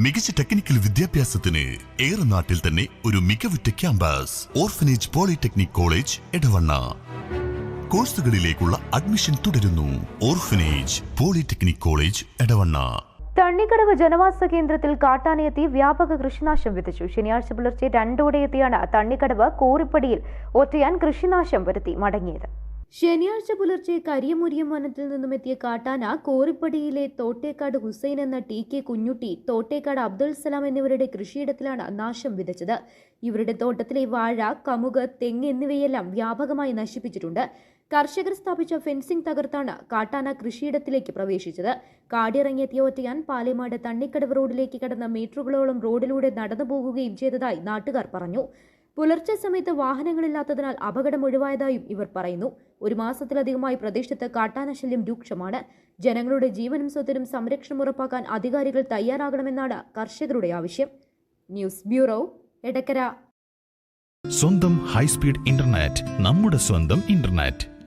മികച്ച ടെക്നിക്കൽ വിദ്യാഭ്യാസത്തിന് ഏറെ നാട്ടിൽ തന്നെ ഒരു മികവുറ്റ campus orphanage polytechnic college Edavanna. കോഴ്സുകളിലേക്കുള്ള admission തുടരുന്നു. Orphanage polytechnic college Edavanna. Thannikkadavu ജനവാസ കേന്ദ്രത്തിൽ കാട്ടാനയെത്തി വ്യാപക കൃഷിനാശം വിതച്ചു. ശനിയാഴ്ച പുലർച്ചെ രണ്ടോടെ എത്തിയാണ് തണ്ണിക്കടവ് കോറിപ്പടിയിൽ ഒറ്റയാൻ കൃഷിനാശം വരുത്തി മടങ്ങിയത്. ശനിയാഴ്ച പുലർച്ചെ കരിയമുരിയം വനത്തിൽ നിന്നും എത്തിയ കാട്ടാന കോറിപ്പടിയിലെ തോട്ടേക്കാട് ഹുസൈൻ എന്ന ടി കെ കുഞ്ഞുട്ടി തോട്ടേക്കാട് അബ്ദുൽ സലാം എന്നിവരുടെ കൃഷിയിടത്തിലാണ് നാശം വിതച്ചത്. ഇവരുടെ തോട്ടത്തിലെ വാഴ കമുക് തെങ്ങ് എന്നിവയെല്ലാം വ്യാപകമായി നശിപ്പിച്ചിട്ടുണ്ട്. കർഷകർ സ്ഥാപിച്ച ഫെൻസിംഗ് തകർത്താണ് കാട്ടാന കൃഷിയിടത്തിലേക്ക് പ്രവേശിച്ചത്. കാടിറങ്ങിയെത്തിയ ഒറ്റയാൻ പാലേമാട് തണ്ണിക്കടവ് റോഡിലേക്ക് കടന്ന മീറ്ററുകളോളം റോഡിലൂടെ നടന്നു പോകുകയും ചെയ്തതായി നാട്ടുകാർ പറഞ്ഞു. പുലർച്ചെ സമയത്ത് വാഹനങ്ങളില്ലാത്തതിനാൽ അപകടം ഒഴിവായതായും ഇവർ പറയുന്നു. ഒരു മാസത്തിലധികമായി പ്രദേശത്ത് കാട്ടാനശല്യം രൂക്ഷമാണ്. ജനങ്ങളുടെ ജീവനും സ്വത്തിനും സംരക്ഷണം ഉറപ്പാക്കാൻ അധികാരികൾ തയ്യാറാകണമെന്നാണ് കർഷകരുടെ ആവശ്യം. News bureau Edakkara. സ്വന്തം ഹൈസ്പീഡ് ഇന്റർനെറ്റ് നമ്മുടെ സ്വന്തം ഇന്റർനെറ്റ്.